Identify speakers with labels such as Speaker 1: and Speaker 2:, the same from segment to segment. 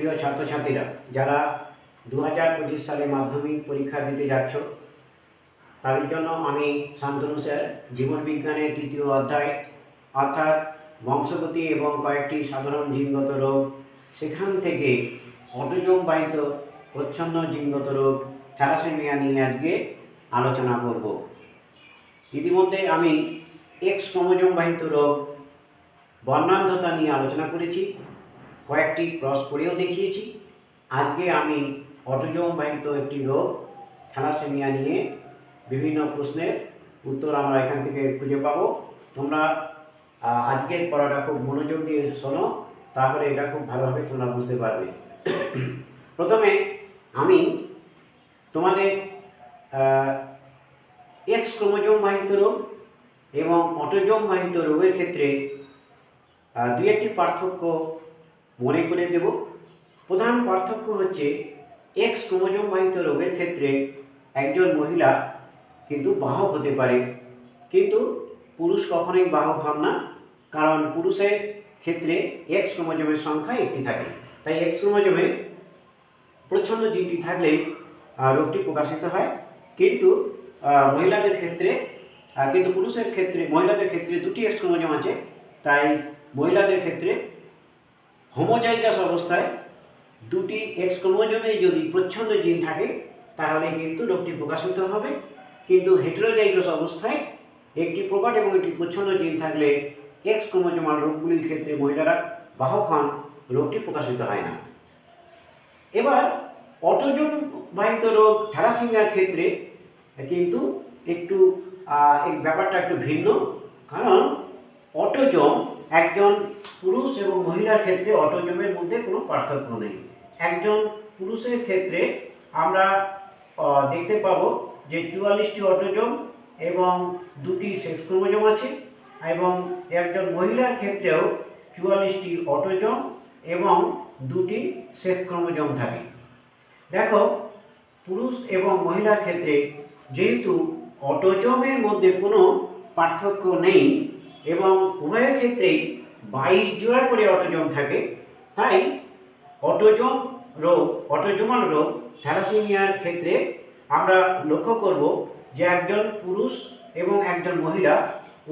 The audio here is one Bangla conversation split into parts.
Speaker 1: প্রিয় ছাত্রছাত্রীরা, যারা দু হাজার পঁচিশ সালে মাধ্যমিক পরীক্ষা দিতে যাচ্ছ, তাদের জন্য আমি শান্তনু স্যার, জীবন বিজ্ঞানের তৃতীয় অধ্যায়, অর্থাৎ বংশগতি এবং কয়েকটি সাধারণ জিনগত রোগ, সেখান থেকে অটোজোম বাহিত প্রচ্ছন্ন জিনগত রোগ, থ্যালাসেমিয়া নিয়ে আজকে আলোচনা করব। ইতিমধ্যে আমি এক্স ক্রোমোজোম বাহিত রোগ, বর্ণান্ধতা নিয়ে আলোচনা করেছি। কয়েকটি ক্রস করেও দেখিয়েছি। আজকে আমি অটোজোম বাহিত একটি রোগ, থ্যালাসেমিয়া নিয়ে বিভিন্ন প্রশ্নের উত্তর আমরা এখান থেকে খুঁজে পাবো। তোমরা আজকের পড়াটা খুব মনোযোগ দিয়ে শোনো, তাহলে এটা খুব ভালোভাবে তোমরা বুঝতে পারবে। প্রথমে আমি তোমাদের এক্স ক্রোমোজোম বাহিত রোগ এবং অটোজোম বাহিত রোগের ক্ষেত্রে দুই একটি পার্থক্য মনে করে দেব। প্রধান পার্থক্য হচ্ছে এক্স ক্রোমোজোম বাহিত রোগের ক্ষেত্রে একজন মহিলা কিন্তু বাহক হতে পারে। কিন্তু পুরুষ কখনোই বাহক হন না, কারণ পুরুষের ক্ষেত্রে এক্স ক্রোমোজোমের সংখ্যা একটি থাকে। তাই এক্স ক্রোমোজোমে প্রচ্ছন্ন জিনটি থাকলেই রোগটি প্রকাশিত হয়। কিন্তু মহিলাদের ক্ষেত্রে কিন্তু পুরুষের ক্ষেত্রে, মহিলাদের ক্ষেত্রে দুটি এক্স ক্রোমোজোম আছে। তাই মহিলাদের ক্ষেত্রে হোমোজাইগাস অবস্থায় দুটি এক্স ক্রোমোজোমে যদি প্রচ্ছন্ন জিন থাকে, তাহলে কিন্তু রোগটি প্রকাশিত হবে। কিন্তু হেটেরোজাইগাস অবস্থায় একটি প্রকট এবং একটি প্রচ্ছন্ন জিন থাকলে এক্স ক্রোমোজোমাল রোগগুলির ক্ষেত্রে মহিলারা বাহক হন, রোগটি প্রকাশিত হয় না। এবার অটোজোম বাহিত রোগ থ্যালাসেমিয়ার ক্ষেত্রে কিন্তু একটু এই ব্যাপারটা একটু ভিন্ন। কারণ অটোজোম একজন পুরুষ এবং মহিলার ক্ষেত্রে অটোজমের মধ্যে কোনো পার্থক্য নেই। একজন পুরুষের ক্ষেত্রে আমরা দেখতে পাবো যে চুয়াল্লিশটি অটোজোম এবং দুটি সেক্স ক্রোমোজোম আছে এবং একজন মহিলার ক্ষেত্রেও চুয়াল্লিশটি অটোজোম এবং দুটি সেক্স ক্রোমোজোম থাকে। দেখো, পুরুষ এবং মহিলার ক্ষেত্রে যেহেতু অটোজমের মধ্যে কোনো পার্থক্য নেই এবং উভয়ের ক্ষেত্রেই বাইশ জোড়া করে অটোজোম থাকে। তাই অটোজোম রোগ, অটোজোমাল রোগ, থ্যালাসেমিয়ার ক্ষেত্রে আমরা লক্ষ্য করব যে একজন পুরুষ এবং একজন মহিলা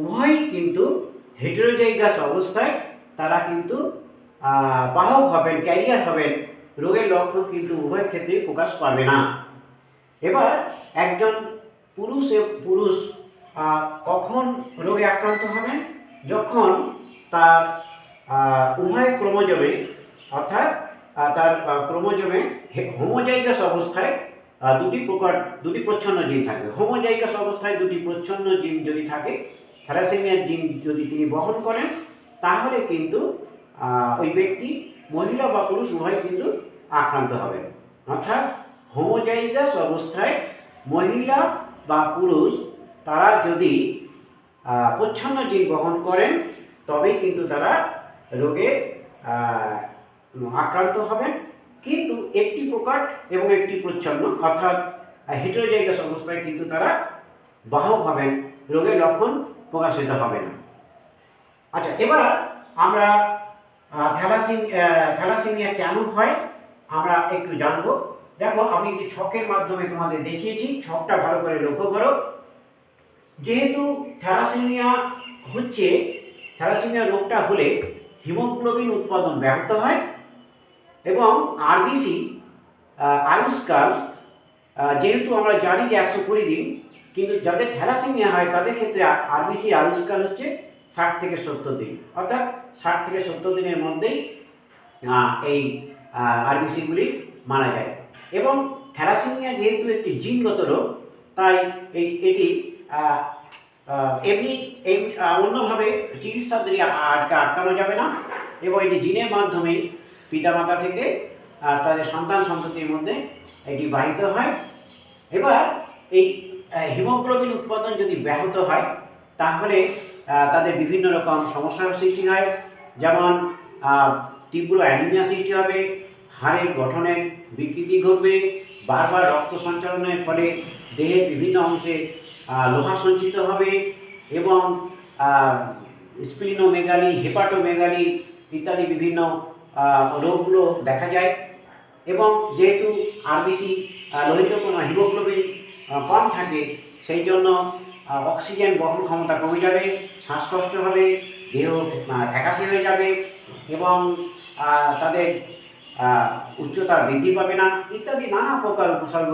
Speaker 1: উভয়ই কিন্তু হেটেরোজাইগাস অবস্থায়, তারা কিন্তু বাহক হবেন ক্যারিয়ার হবেন। রোগের লক্ষণ কিন্তু উভয় ক্ষেত্রেই প্রকাশ পাবে না। এবার একজন পুরুষ পুরুষ কখন রোগে আক্রান্ত হবে? যখন তার উভয় ক্রোমোজোমে, অর্থাৎ তার ক্রোমোজোমে হোমোজাইগাস অবস্থায় দুটি প্রকার, দুটি প্রচ্ছন্ন জিন থাকবে। হোমোজাইগাস অবস্থায় দুটি প্রচ্ছন্ন জিন যদি থাকে, থ্যালাসেমিয়ার জিন যদি তিনি বহন করেন, তাহলে কিন্তু ওই ব্যক্তি মহিলা বা পুরুষ উভয় কিন্তু আক্রান্ত হবেন। অর্থাৎ, হোমোজাইগাস অবস্থায় মহিলা বা পুরুষ তারা যদি প্রচ্ছন্ন জিন বহন করেন, তবেই কিন্তু তারা রোগে আক্রান্ত হবেন। কিন্তু একটি প্রকার এবং একটি প্রচ্ছন্ন, অর্থাৎ হেটেরোজাইগাস অবস্থায় কিন্তু তারা বাহক হবেন, রোগের লক্ষণ প্রকাশিত হবে না। আচ্ছা এবার আমরা থ্যালাসিম থ্যালাসেমিয়া কেন হয়, আমরা একটু জানব। দেখো, আমি একটি ছকের মাধ্যমে তোমাদের দেখিয়েছি, ছকটা ভালো করে লক্ষ্য করো। যেহেতু থ্যালাসেমিয়া হচ্ছে, থ্যালাসেমিয়া রোগটা হলে হিমোগ্লোবিন উৎপাদন ব্যাহত হয় এবং আরবিসি আয়ুষ্কাল যেহেতু আমরা জানি যে একশো কুড়ি দিন, কিন্তু যাদের থ্যালাসেমিয়া হয় তাদের ক্ষেত্রে আরবিসি আয়ুষ্কাল হচ্ছে ষাট থেকে সত্তর দিন। অর্থাৎ ষাট থেকে সত্তর দিনের মধ্যেই এই আরবিসিগুলি মারা যায়। এবং থ্যালাসেমিয়া যেহেতু একটি জিনগত রোগ, তাই এই, এটি এমনি এম আহ, অন্যভাবে চিকিৎসা দিয়ে আটকা আটকানো যাবে না এবং এটি জিনের মাধ্যমে পিতামাতা থেকে তাদের সন্তান সন্ততির মধ্যে এটি বাহিত হয় এবার এই হিমোগ্লোবিন উৎপাদন যদি ব্যাহত হয় তাহলে তাদের বিভিন্ন রকম সমস্যার সৃষ্টি হয় যেমন তীব্র অ্যানিমিয়া সৃষ্টি হবে হাড়ের গঠনের বিকৃতি ঘটবে বারবার রক্ত সঞ্চালনের ফলে দেহের বিভিন্ন অংশে লোহা সঞ্চিত হবে এবং স্প্লিনোমেগালি হেপাটোমেগালি ইত্যাদি বিভিন্ন রোগগুলো দেখা যায়। এবং যেহেতু আরবিসি লোহিত কোনো হিমোগ্লোবিন কম থাকে সেই জন্য অক্সিজেন বহন ক্ষমতা কমে যাবে শ্বাসকষ্ট হবে দেহ আহ, হয়ে যাবে এবং তাদের উচ্চতা বৃদ্ধি পাবে না ইত্যাদি নানা প্রকার উপসর্গ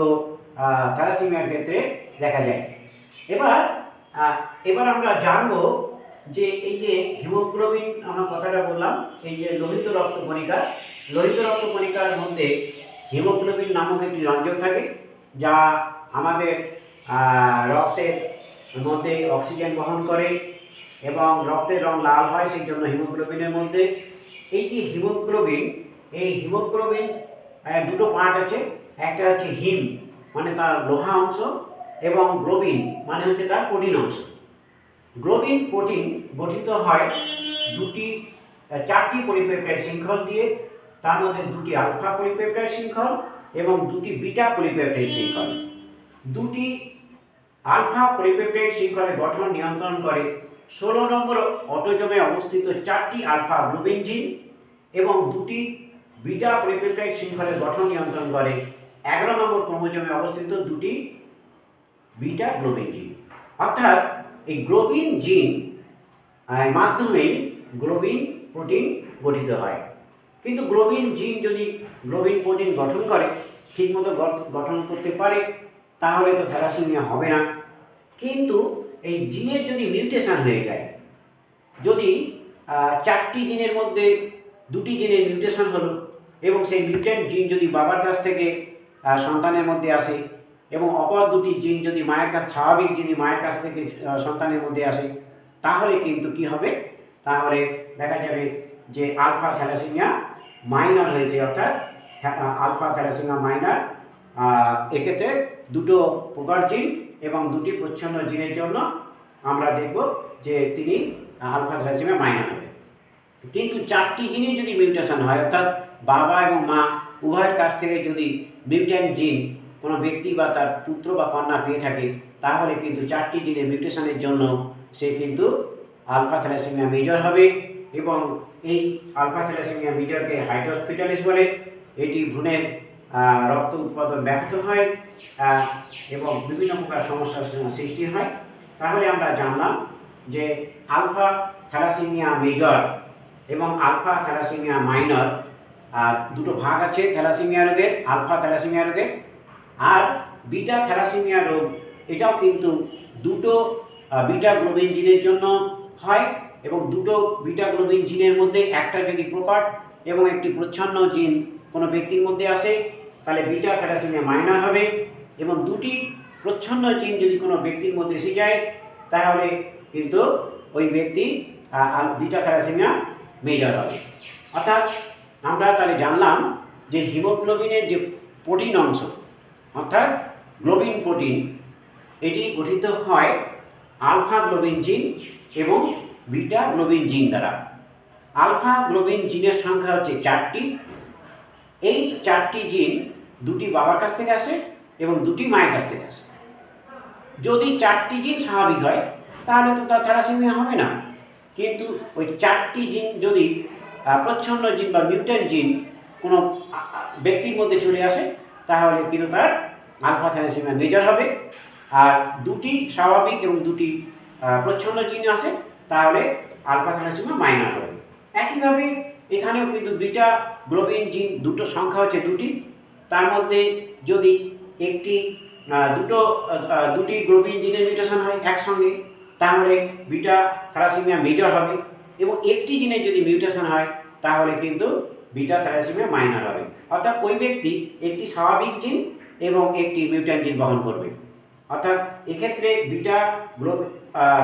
Speaker 1: থ্যালাসেমিয়ার ক্ষেত্রে দেখা যায়। এবার এবার আমরা জানব যে এই যে হিমোগ্লোবিন, আমরা কথাটা বললাম, এই যে লোহিত রক্ত কণিকা লোহিত রক্ত কণিকার মধ্যে হিমোগ্লোবিন নামক একটি রঞ্জক থাকে, যা আমাদের রক্তের মধ্যে অক্সিজেন বহন করে এবং রক্তের রং লাল হয় সেই জন্য হিমোগ্লোবিনের মধ্যে। এই যে হিমোগ্লোবিন, এই হিমোগ্লোবিন দুটো পার্ট আছে, একটা হচ্ছে হিম মানে তার লোহা অংশ এবং গ্লোবিন মানে হচ্ছে তার প্রোটিন অংশ। গ্লোবিন প্রোটিন গঠিত হয় দুটি চারটি পলিপেপটাইড শৃঙ্খল দিয়ে। তার মধ্যে দুটি আলফা পলিপেপটাইড শৃঙ্খল এবং দুটি বিটা পলিপেপটাইড শৃঙ্খল। দুটি আলফা পলিপেপটাইড শৃঙ্খলের গঠন নিয়ন্ত্রণ করে ষোলো নম্বর অটোজমে অবস্থিত চারটি আলফা গ্লোবিন জিন এবং দুটি বিটা পলিপেপটাইড শৃঙ্খলের গঠন নিয়ন্ত্রণ করে। এগারো নম্বর ক্রোমোজোমে অবস্থিত দুটি বিটা গ্লোবিন জিন অর্থাৎ এই গ্লোবিন জিন আহ, মাধ্যমে গ্লোবিন প্রোটিন গঠিত হয়। কিন্তু গ্লোবিন জিন যদি গ্লোবিন প্রোটিন গঠন করে ঠিকমতো গঠ- গঠন করতে পারে তাহলে তো থ্যালাসেমিয়া হবে না। কিন্তু এই জিনের যদি মিউটেশন হয়ে যায় যদি চারটি জিনের মধ্যে দুটি জিনের মিউটেশন হলো এবং সেই মিউটেন্ট জিন যদি বাবার কাছ থেকে সন্তানের মধ্যে আসে এবং অপর দুটি জিন যদি মায়ের কাছ, স্বাভাবিক যিনি মায়ের কাছ থেকে সন্তানের মধ্যে আসে, তাহলে কিন্তু কি হবে? তাহলে দেখা যাবে যে আলফা থ্যালাসেমিয়া মাইনার হয়েছে, অর্থাৎ আলফা থ্যালাসেমিয়া মাইনার এক্ষেত্রে দুটো প্রকার জিন এবং দুটি প্রচ্ছন্ন জিনের জন্য আমরা দেখব যে তিনি আলফা থ্যালাসেমিয়া মাইনার হবে। কিন্তু চারটি জিনের যদি মিউটেশন হয়, অর্থাৎ বাবা এবং মা উভয়ের কাছ থেকে যদি মিউট্যান্ট জিন কোনো ব্যক্তি বা তার পুত্র বা কন্যা পেয়ে থাকে, তাহলে কিন্তু চারটি জিনের মিউটেশনের জন্য সে কিন্তু আলফা থ্যালাসেমিয়া মেজর হবে এবং এই আলফা থ্যালাসেমিয়া মেজরকে হাইড্রোস্পিটালিস বলে। এটি ভ্রূণের রক্ত উৎপাদন ব্যাহত হয় এবং বিভিন্ন প্রকার সমস্যার সৃষ্টি হয়। তাহলে আমরা জানলাম যে আলফা থ্যালাসেমিয়া মেজর এবং আলফা থ্যালাসেমিয়া মাইনর আর দুটো ভাগ আছে, থ্যালাসেমিয়া রোগের আলফা থ্যালাসেমিয়া রোগের। আর বিটা থ্যালাসেমিয়া রোগ, এটাও কিন্তু দুটো বিটা গ্লোবিন জিনের জন্য হয় এবং দুটো বিটা গ্লোবিন জিনের মধ্যে একটা যদি প্রকট এবং একটি প্রচ্ছন্ন জিন কোনো ব্যক্তির মধ্যে আসে, তাহলে বিটা থ্যালাসেমিয়া মাইনর হবে এবং দুটি প্রচ্ছন্ন জিন যদি কোনো ব্যক্তির মধ্যে এসে যায়, তাহলে কিন্তু ওই ব্যক্তি বিটা থ্যালাসেমিয়া মেজর হবে। অর্থাৎ আমরা তাহলে জানলাম যে হিমোগ্লোবিনের যে প্রোটিন অংশ অর্থাৎ গ্লোবিন প্রোটিন। এটি গঠিত হয় আলফা গ্লোবিন জিন এবং বিটা গ্লোবিন জিন দ্বারা। আলফা গ্লোবিন জিনের সংখ্যা হচ্ছে চারটি। এই চারটি জিন দুটি বাবার কাছ থেকে আসে এবং দুটি মায়ের কাছ থেকে আসে। যদি চারটি জিন স্বাভাবিক হয়, তাহলে তো তার থ্যালাসেমিয়া হবে না। কিন্তু ওই চারটি জিন যদি প্রচ্ছন্ন জিন বা মিউট্যান্ট জিন কোনো ব্যক্তির মধ্যে চলে আসে, তাহলে কিন্তু তার আলফা মেজর হবে। আর দুটি স্বাভাবিক এবং দুটি প্রচ্ছন্ন জিন আসে তাহলে আলফা থ্যালাসেমিয়া মাইনর হবে। একইভাবে এখানেও কিন্তু বিটা গ্লোবিন জিন, দুটো সংখ্যা হচ্ছে দুটি। তার মধ্যে যদি একটি দুটো দুটি গ্লোবিন জিনের মিউটেশন হয় একসঙ্গে, তাহলে বিটা থ্যালাসেমিয়া মেজর হবে এবং একটি জিনের যদি মিউটেশন হয়, তাহলে কিন্তু বিটা থ্যালাসেমিয়া মাইনর হবে। অর্থাৎ ওই ব্যক্তি একটি স্বাভাবিক জিন এবং একটি মিউট্যান্ট জিন বহন করবে। অর্থাৎ এক্ষেত্রে বিটা গ্লো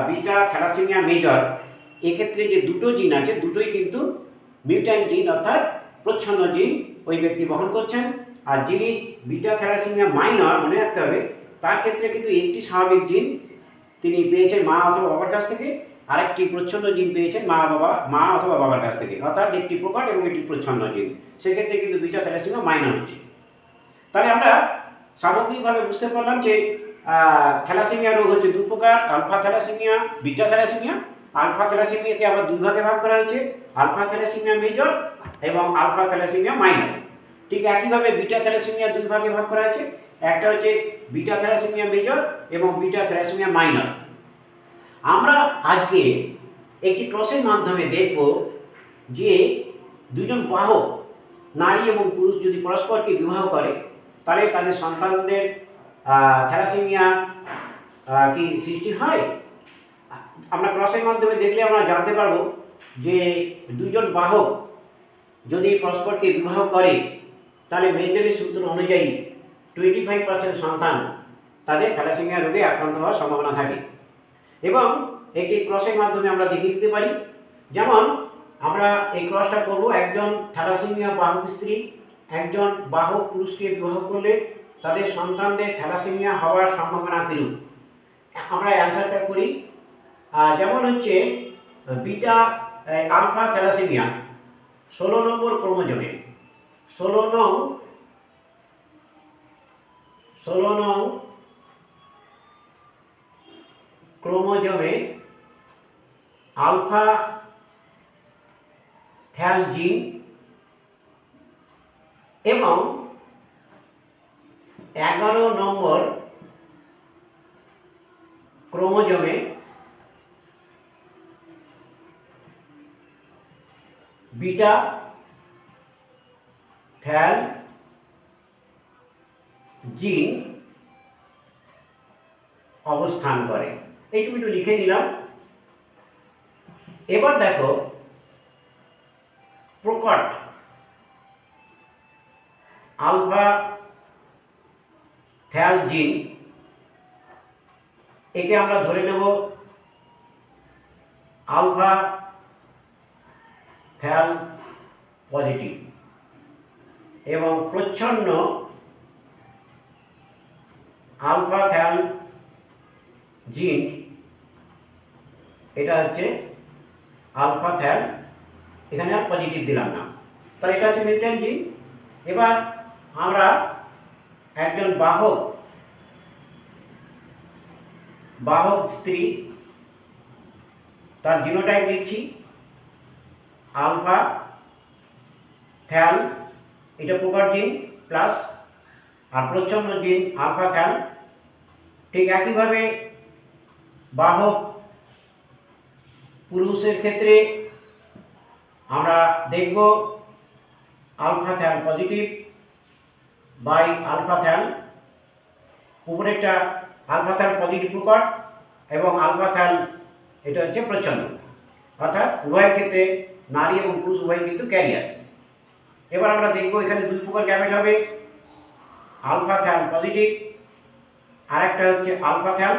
Speaker 1: বিটা থ্যালাসেমিয়া মেজর এক্ষেত্রে যে দুটো জিন আছে, দুটোই কিন্তু মিউট্যান্ট জিন অর্থাৎ প্রচ্ছন্ন জিন ওই ব্যক্তি বহন করছেন। আর যিনি বিটা থ্যালাসেমিয়া মাইনর মনে রাখতে হবে, তার ক্ষেত্রে কিন্তু একটি স্বাভাবিক জিন তিনি পেয়েছেন মা অথবা বাবার কাছ থেকে, আরেকটি প্রচ্ছন্ন জিন পেয়েছেন মা বাবা, মা অথবা বাবার কাছ থেকে। অর্থাৎ একটি প্রকট এবং একটি প্রচ্ছন্ন জিন সেক্ষেত্রে কিন্তু বিটা থ্যালাসেমিয়া মাইনর হচ্ছে। তাহলে আমরা সামগ্রিকভাবে বুঝতে পারলাম যে থ্যালাসেমিয়া রোগ হচ্ছে দু প্রকার, alpha thalassemia, beta thalassemia. Alpha থ্যালাসেমিয়াকে আবার দুই ভাগে ভাগ করা হয়েছে, আলফা থ্যালাসেমিয়া মেজর এবং আলফা থ্যালাসেমিয়া মাইনর। ঠিক একইভাবে বিটা থ্যালাসেমিয়া দুই ভাগে ভাগ করা হয়েছে, একটা হচ্ছে বিটা থ্যালাসেমিয়া মেজর এবং বিটা থ্যালাসেমিয়া মাইনর। আমরা আজকে একটি ক্রসের মাধ্যমে দেখব যে দুজন বাহক, নারী এবং পুরুষ যদি পরস্পরকে বিবাহ করে তাহলে তাদের সন্তানদের থ্যালাসেমিয়া কি সৃষ্টি হয়? আমরা ক্রসের মাধ্যমে দেখলে আমরা জানতে পারব যে দুজন বাহক যদি পরস্পরকে বিবাহ করে, তাহলে মেন্ডেলের সূত্র অনুযায়ী টোয়েন্টি ফাইভ পার্সেন্ট সন্তান তাদের থ্যালাসেমিয়া রোগে আক্রান্ত হওয়ার সম্ভাবনা থাকে। এবং একটি ক্রসের মাধ্যমে আমরা দেখিয়ে দিতে পারি। যেমন আমরা এই ক্রসটা করব, একজন থ্যালাসেমিয়া বাহক স্ত্রী একজন বাহক পুরুষকে বিবাহ করলে তাদের সন্তানদের থ্যালাসেমিয়া হওয়ার সম্ভাবনা কিরূপ আমরা অ্যান্সারটা করি যেমন হচ্ছে, বিটা আলফা থ্যালাসেমিয়া, ষোলো নম্বর ক্রোমোজোমে। ষোলো নং ষোলো নং ক্রোমোজোমে আলফা থ্যাল জিন এবং এগারো নম্বর ক্রোমোজোমে বিটা থ্যাল জিন অবস্থান করে। এইটুকু একটু লিখে দিলাম এবার দেখো প্রকট আলফা থ্যাল জিন। একে আমরা ধরে নেব আলফা থ্যাল পজিটিভ এবং প্রচ্ছন্ন আলফা থ্যাল জিন, এটা হচ্ছে আলফা থ্যাল। এখানে আর পজিটিভ দিলাম না। তাহলে এটা হচ্ছে মিউট্যান্ট জিন। এবার আমরা একজন বাহক বাহক স্ত্রী, তার জিনোটাইপ লিখছি আলফা থ্যাল এটা প্রকার জিন প্লাস আর প্রচ্ছন্ন জিন আলফা থ্যাল ঠিক একইভাবে বাহক পুরুষের ক্ষেত্রে আমরা দেখব alpha thal positive by alpha thal উপরেরটা আলফা থ্যাল পজিটিভ প্রকট এবং আলফা থ্যাল এটা হচ্ছে প্রচ্ছন্ন। অর্থাৎ উভয়ের ক্ষেত্রে নারী এবং পুরুষ উভয় কিন্তু ক্যারিয়ার এবার আমরা দেখব এখানে দুই প্রকার গ্যামেট হবে। আলফা থ্যাল পজিটিভ আর একটা হচ্ছে আলফা থ্যাল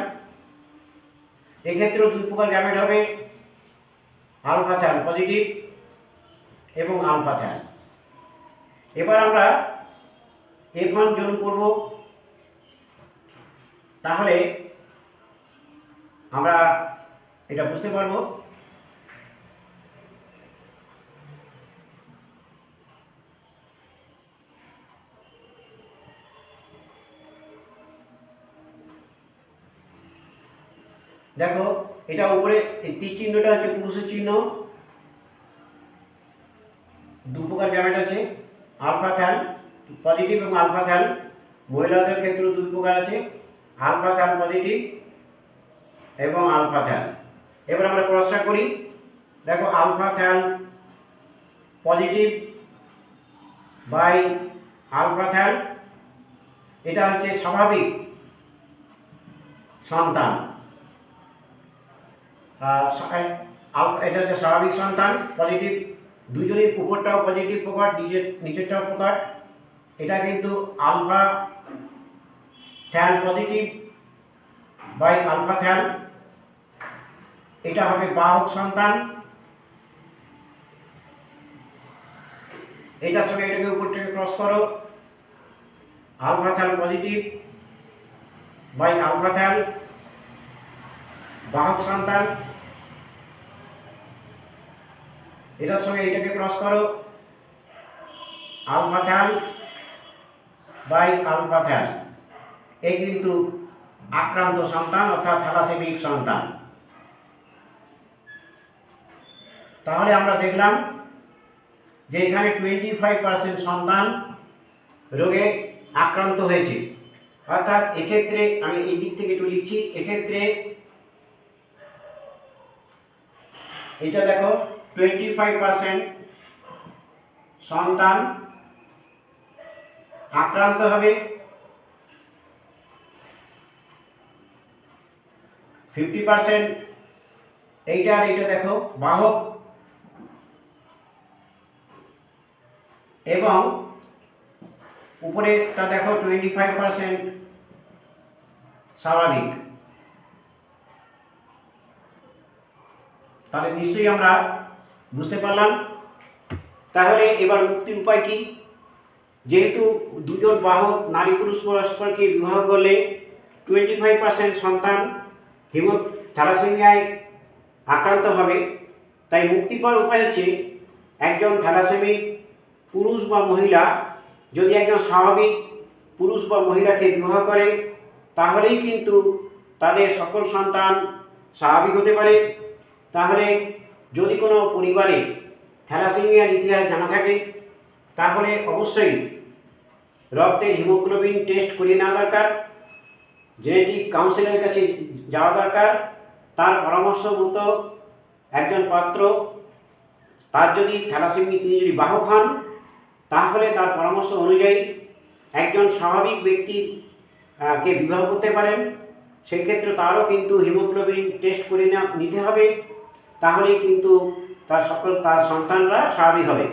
Speaker 1: এক্ষেত্রেও দুই প্রকার গ্যামেট হবে। আলফা থ্যাল পজিটিভ এবং আলফা থ্যাল এবার আমরা এফ ওয়ান যোগ করব। তাহলে আমরা এটা বুঝতে পারব। দেখো, এটা উপরে তীর চিহ্নটা হচ্ছে পুরুষের চিহ্ন। দু প্রকার গ্যামেট আছে, আলফা থ্যাল পজিটিভ এবং আলফা থ্যাল মহিলাদের ক্ষেত্রেও দুই প্রকার আছে। আলফা থ্যাল পজিটিভ এবং আলফা থ্যাল এবার আমরা ক্রসটা করি। দেখো alpha thal positive by alpha thal এটা হচ্ছে স্বাভাবিক সন্তান। এটা হচ্ছে স্বাভাবিক সন্তান পজিটিভ দুজনের উপরটাও পজিটিভ প্রকার নিচের নিচেরটাও প্রকার। এটা কিন্তু alpha thal positive by alpha thal এটা হবে বাহক সন্তান। এটার সঙ্গে এটাকে উপর থেকে ক্রস করো। Alpha thal positive by alpha thal বাহক সন্তান। এটার সঙ্গে এটাকে ক্রস করো। Alpha thal by alpha thal এই কিন্তু আক্রান্ত সন্তান, অর্থাৎ থ্যালাসেমিক সন্তান। তাহলে আমরা দেখলাম যে এখানে টোয়েন্টি ফাইভ পার্সেন্ট সন্তান রোগে আক্রান্ত হয়েছে। অর্থাৎ এক্ষেত্রে আমি এই দিক থেকে একটু লিখছি, এক্ষেত্রে এটা দেখো টোয়েন্টি ফাইভ পার্সেন্ট সন্তান আক্রান্ত হবে। ফিফটি পার্সেন্ট এইটা আর এইটা দেখো, বাহক। এবং উপরেটা দেখো টোয়েন্টি ফাইভ পার্সেন্ট স্বাভাবিক। তাহলে নিশ্চয়ই আমরা বুঝতে পারলাম। তাহলে এবার মুক্তির উপায় কি? যেহেতু দুজন বাহক নারী পুরুষ পরস্পরকে বিবাহ করলে টোয়েন্টি ফাইভ পার্সেন্ট সন্তান হিমো থ্যালাসেমিয়ায় আক্রান্ত হবে। তাই মুক্তি পাওয়ার উপায় হচ্ছে একজন থ্যালাসেমিক পুরুষ বা মহিলা, যদি একজন স্বাভাবিক পুরুষ বা মহিলাকে বিবাহ করে, তাহলেই কিন্তু তাদের সকল সন্তান স্বাভাবিক হতে পারে। তাহলে যদি কোনো পরিবারে থ্যালাসেমিয়ার ইতিহাস জানা থাকে তাহলে অবশ্যই রক্তের হিমোগ্লোবিন টেস্ট করিয়ে নেওয়া দরকার, জেনেটিক কাউন্সিলের কাছে যাওয়া দরকার, তার পরামর্শ মতো একজন পাত্র, তার যদি থ্যালাসেমি, তিনি যদি বাহক হন, তাহলে তার পরামর্শ অনুযায়ী একজন স্বাভাবিক ব্যক্তি কে বিবাহ করতে পারেন সেই ক্ষেত্রে তারও কিন্তু হিমোগ্লোবিন টেস্ট করে নিতে হবে, তাহলেই কিন্তু তার সকল, তার সন্তানরা স্বাভাবিক হবে।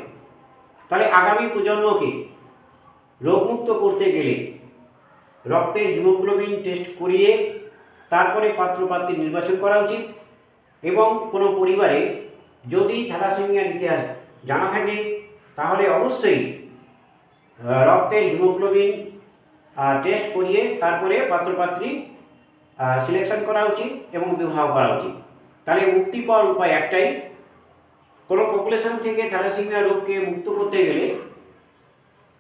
Speaker 1: তাহলে আগামী প্রজন্মকে রোগমুক্ত করতে গেলে রক্তের হিমোগ্লোবিন টেস্ট করিয়ে তারপরে পাত্রপাত্রী নির্বাচন করা উচিত এবং কোনো পরিবারে যদি থ্যালাসেমিয়ার ইতিহাস জানা থাকে, তাহলে অবশ্যই রক্তের হিমোগ্লোবিন টেস্ট করিয়ে তারপরে পাত্রপাত্রী সিলেকশন করা উচিত এবং বিবাহ করা উচিত। তাহলে মুক্তি পাওয়ার উপায় একটাই কোনো পপুলেশন থেকে থ্যালাসেমিয়া রোগকে মুক্ত করতে গেলে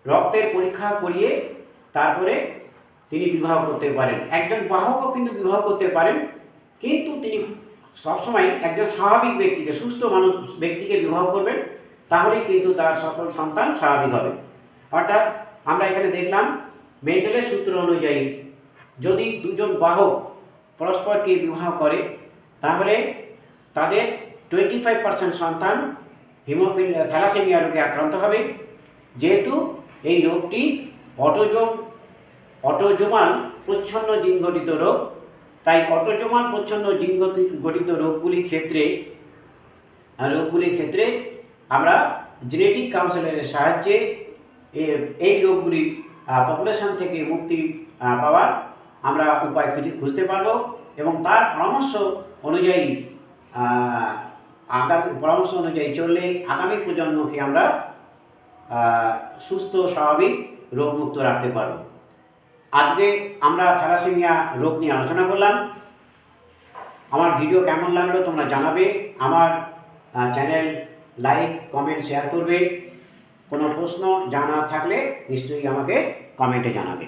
Speaker 1: রক্তের পরীক্ষা করিয়ে তারপরে তিনি বিবাহ করতে পারেন। একজন বাহকও কিন্তু বিবাহ করতে পারেন, কিন্তু তিনি সবসময় একজন স্বাভাবিক ব্যক্তিকে, সুস্থ মানুষ ব্যক্তিকে বিবাহ করবেন তাহলেই কিন্তু তার সকল সন্তান স্বাভাবিক হবে। অর্থাৎ আমরা এখানে দেখলাম মেন্ডেলের সূত্র অনুযায়ী যদি দুজন বাহক পরস্পরকে বিবাহ করে, তাহলে তাদের টোয়েন্টি ফাইভ পার্সেন্ট সন্তান হিমোফিল থ্যালাসেমিয়া রোগে আক্রান্ত হবে। যেহেতু এই রোগটি অটোজোম অটোজোমাল প্রচ্ছন্ন জিন গঠিত রোগ। তাই অটোজোমাল প্রচ্ছন্ন জিন গতি- গঠিত রোগগুলির ক্ষেত্রে রোগগুলির ক্ষেত্রে আমরা জেনেটিক কাউন্সিলের সাহায্যে এই রোগগুলি পপুলেশন থেকে মুক্তি পাওয়ার আমরা উপায় খুঁজে খুঁজতে পারব এবং তার পরামর্শ অনুযায়ী আগামী পরামর্শ অনুযায়ী চললে আগামী প্রজন্মকে আমরা সুস্থ, স্বাভাবিক রোগমুক্ত রাখতে পারব। আজকে আমরা থ্যালাসেমিয়া রোগ নিয়ে আলোচনা করলাম। আমার ভিডিও কেমন লাগল তোমরা জানাবে। আমার চ্যানেল লাইক, কমেন্ট, শেয়ার করবে। কোনো প্রশ্ন জানা থাকলে নিশ্চয়ই আমাকে কমেন্টে জানাবে।